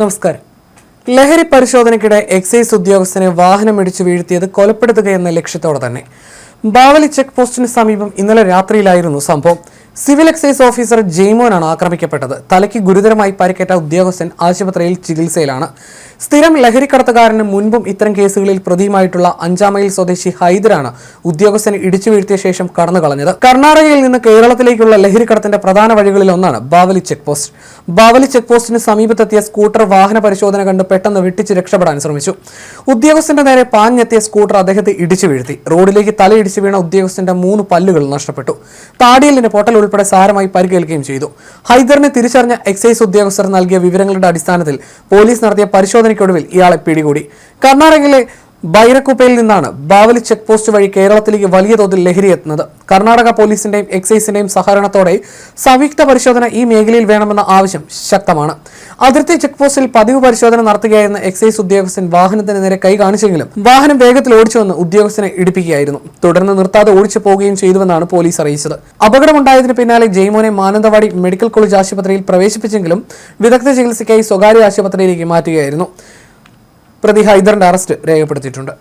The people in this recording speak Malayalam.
നമസ്കാരം. ലഹരി പരിശോധനയ്ക്കിടെ എക്സൈസ് ഉദ്യോഗസ്ഥനെ വാഹനം ഇടിച്ചു വീഴ്ത്തിയത് കൊലപ്പെടുത്തുക എന്ന ലക്ഷ്യത്തോടെ തന്നെ. ബാവലി ചെക്ക് പോസ്റ്റിന് സമീപം ഇന്നലെ രാത്രിയിലായിരുന്നു സംഭവം. സിവിൽ എക്സൈസ് ഓഫീസർ ജെയ്മോനാണ് ആക്രമിക്കപ്പെട്ടത്. തലയ്ക്ക് ഗുരുതരമായി പരിക്കേറ്റ ഉദ്യോഗസ്ഥൻ ആശുപത്രിയിൽ ചികിത്സയിലാണ്. സ്ഥിരം ലഹരിക്കടത്തുകാരന് മുൻപും ഇത്തരം കേസുകളിൽ പ്രതിയുമായിട്ടുള്ള അഞ്ചാമയിൽ സ്വദേശി ഹൈദരാണ് ഉദ്യോഗസ്ഥനെ ഇടിച്ചു വീഴ്ത്തിയ ശേഷം കടന്നു കളഞ്ഞത് കർണാടകയിൽ നിന്ന് കേരളത്തിലേക്കുള്ള ലഹരിക്കടത്തിന്റെ പ്രധാന വഴികളിൽ ഒന്നാണ് Bavali check post Bavali check പോസ്റ്റിന് സമീപത്തെത്തിയ സ്കൂട്ടർ വാഹന പരിശോധന കണ്ട് പെട്ടെന്ന് വെട്ടിച്ച് രക്ഷപ്പെടാൻ ശ്രമിച്ചു. ഉദ്യോഗസ്ഥന്റെ നേരെ പാഞ്ഞെത്തിയ സ്കൂട്ടർ അദ്ദേഹത്തെ ഇടിച്ചു വീഴ്ത്തി. റോഡിലേക്ക് തലയിടിച്ചു വീണ ഉദ്യോഗസ്ഥന്റെ മൂന്ന് പല്ലുകൾ നഷ്ടപ്പെട്ടു. താടിയലിന്റെ പൊട്ടൽ ഉൾപ്പെടെ സാരമായി പരിക്കേൽക്കുകയും ചെയ്തു. ഹൈദറിനെ തിരിച്ചറിഞ്ഞ എക്സൈസ് ഉദ്യോഗസ്ഥർ നൽകിയ വിവരങ്ങളുടെ അടിസ്ഥാനത്തിൽ പോലീസ് നടത്തിയ പരിശോധനയ്ക്കൊടുവിൽ ഇയാളെ പിടികൂടി. കർണാടകയിലെ ബൈരക്കുപ്പയിൽ നിന്നാണ് ബാവലി ചെക്ക് പോസ്റ്റ് വഴി കേരളത്തിലേക്ക് വലിയ തോതിൽ ലഹരി എത്തുന്നത്. കർണാടക പോലീസിന്റെയും എക്സൈസിന്റെയും സഹകരണത്തോടെ സംയുക്ത പരിശോധന ഈ മേഖലയിൽ വേണമെന്ന ആവശ്യം ശക്തമാണ്. അതിർത്തി ചെക്ക് പോസ്റ്റിൽ പതിവ് പരിശോധന നടത്തുകയായിരുന്ന എക്സൈസ് ഉദ്യോഗസ്ഥൻ വാഹനത്തിന് നേരെ കൈ കാണിച്ചെങ്കിലും വാഹനം വേഗത്തിൽ ഓടിച്ചു വന്ന് ഉദ്യോഗസ്ഥനെ ഇടിപ്പിക്കുകയായിരുന്നു. തുടർന്ന് നിർത്താതെ ഓടിച്ചു പോവുകയും ചെയ്തുവെന്നാണ് പോലീസ് അറിയിച്ചത്. അപകടമുണ്ടായതിന് പിന്നാലെ ജയ്മോനെ മാനന്തവാടി മെഡിക്കൽ കോളേജ് ആശുപത്രിയിൽ പ്രവേശിപ്പിച്ചെങ്കിലും വിദഗ്ധ ചികിത്സയ്ക്കായി സ്വകാര്യ ആശുപത്രിയിലേക്ക് മാറ്റുകയായിരുന്നു. പ്രതി ഹൈദറിന്റെ അറസ്റ്റ് രേഖപ്പെടുത്തിയിട്ടുണ്ട്